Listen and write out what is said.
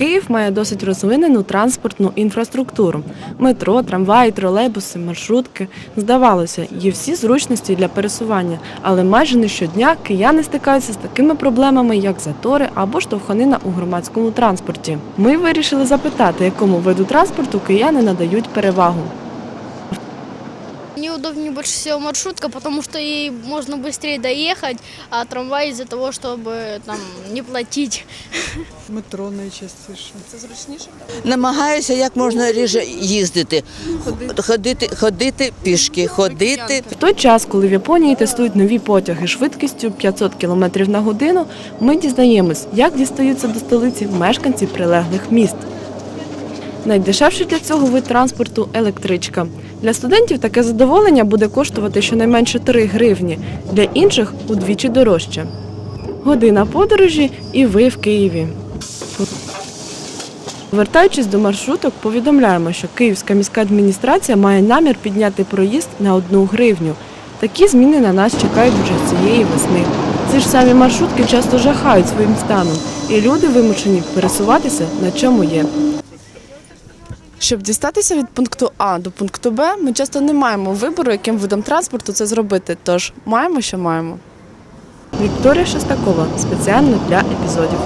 Київ має досить розвинену транспортну інфраструктуру: метро, трамваї, тролейбуси, маршрутки. Здавалося, є всі зручності для пересування, але майже не щодня кияни стикаються з такими проблемами, як затори або штовханина у громадському транспорті. Ми вирішили запитати, якому виду транспорту кияни надають перевагу. Мне удобнее больше всего маршрутка, потому что ей можно быстрее доехать, а трамвай из-за того, чтобы там не платить. Метро найчастіше. Це зручніше? Намагаюся як можна ріже їздити, ходити, ходити пішки, ходити. В той час, коли в Японії тестують нові потяги швидкістю 500 км на годину, ми дізнаємось, як дістаються до столиці мешканці прилеглих міст. Найдешевший для цього вид транспорту електричка. Для студентів таке задоволення буде коштувати щонайменше 3 гривні, для інших удвічі дорожче. Година подорожі і ви в Києві. Повертаючись до маршруток, повідомляємо, що Київська міська адміністрація має намір підняти проїзд на одну гривню. Такі зміни на нас чекають вже цієї весни. Ці ж самі маршрутки часто жахають своїм станом, і люди вимушені пересуватися на чому є. Щоб дістатися від пункту А до пункту Б, ми часто не маємо вибору, яким видом транспорту це зробити. Тож маємо, що маємо. Вікторія Шестакова спеціально для епізодів.